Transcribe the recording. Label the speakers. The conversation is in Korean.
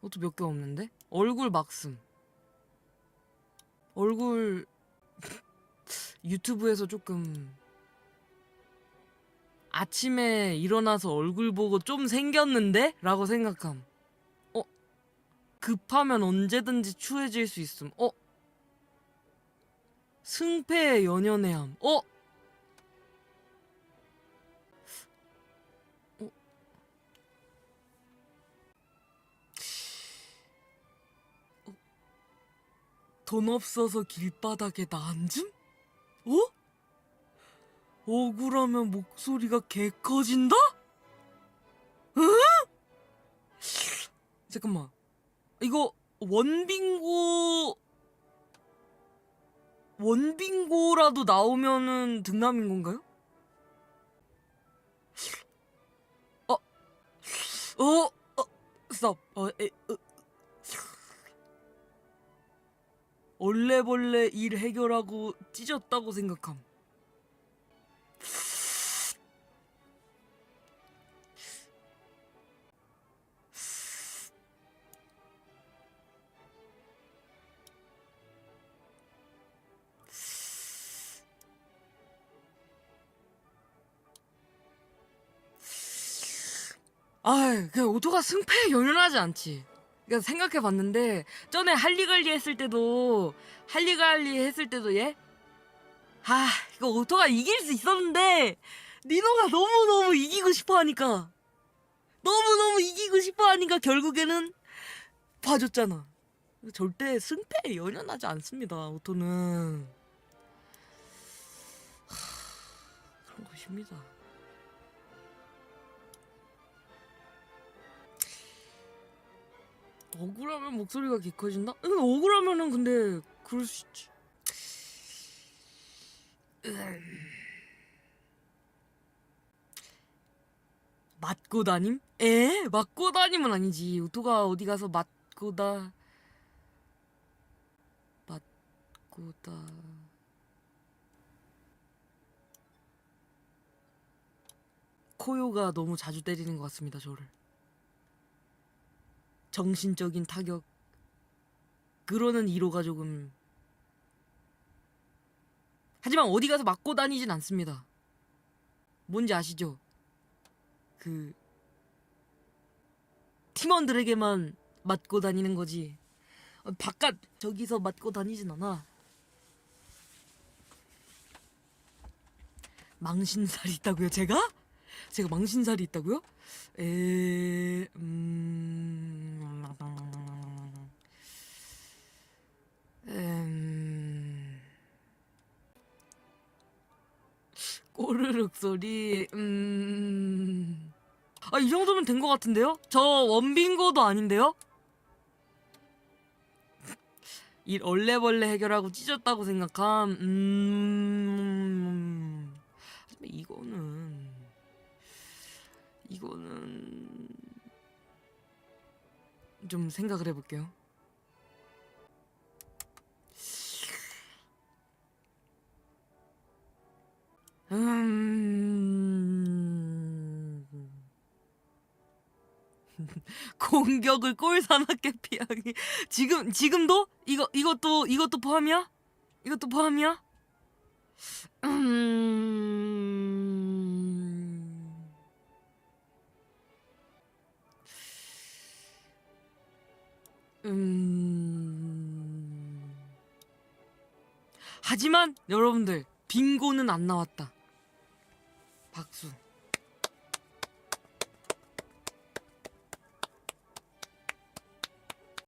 Speaker 1: 그것도 몇 개 없는데? 얼굴 막슴. 얼굴 유튜브에서 조금 아침에 일어나서 얼굴 보고 좀 생겼는데? 라고 생각함. 어? 급하면 언제든지 추해질 수 있음. 어? 승패에 연연해함. 어? 돈 없어서 길바닥에 나 앉음? 어? 억울하면 목소리가 개 커진다? 응? 잠깐만. 이거 원빙고 원빙고라도 나오면은 등남인 건가요? 어, 어, 어, stop. 어, 에, 어. 얼레벌레 일 해결하고 찢었다고 생각함. 아, 그 오토가 승패에 연연하지 않지. 그러니까 생각해 봤는데 전에 할리갈리 했을 때도 할리갈리 했을 때도 얘 아, 이거 오토가 이길 수 있었는데 니노가 너무너무 이기고 싶어 하니까 너무너무 이기고 싶어 하니까 결국에는 봐줬잖아. 절대 승패에 연연하지 않습니다. 오토는 하, 그런 것입니다. 억울하면 목소리가 개 커진다? 근데 억울하면은 근데 그럴 수 있지. 음. 맞고 다님? 에? 맞고 다님은 아니지. 오토가 어디 가서 맞고 다 맞고 다 코요가 너무 자주 때리는 것 같습니다, 저를. 정신적인 타격 그러는 1호가 조금 하지만 어디 가서 맞고 다니진 않습니다 뭔지 아시죠? 그 팀원들에게만 맞고 다니는 거지 어, 바깥 저기서 맞고 다니진 않아 망신살이 있다고요 제가? 제가 망신살이 있다고요? 에... 음... 음... 꼬르륵 소리 음... 아, 이 정도면 된 것 같은데요? 저 원빙고도 아닌데요? 이 얼레벌레 해결하고 찢었다고 생각함 음... 이거는 이거는 좀 생각을 해볼게요. 공격을 꼴 사납게 피하기. 지금 지금도 이거 이것도 이것도 포함이야? 이것도 포함이야? 음... 음... 하지만 여러분들 빙고는 안 나왔다. 박수.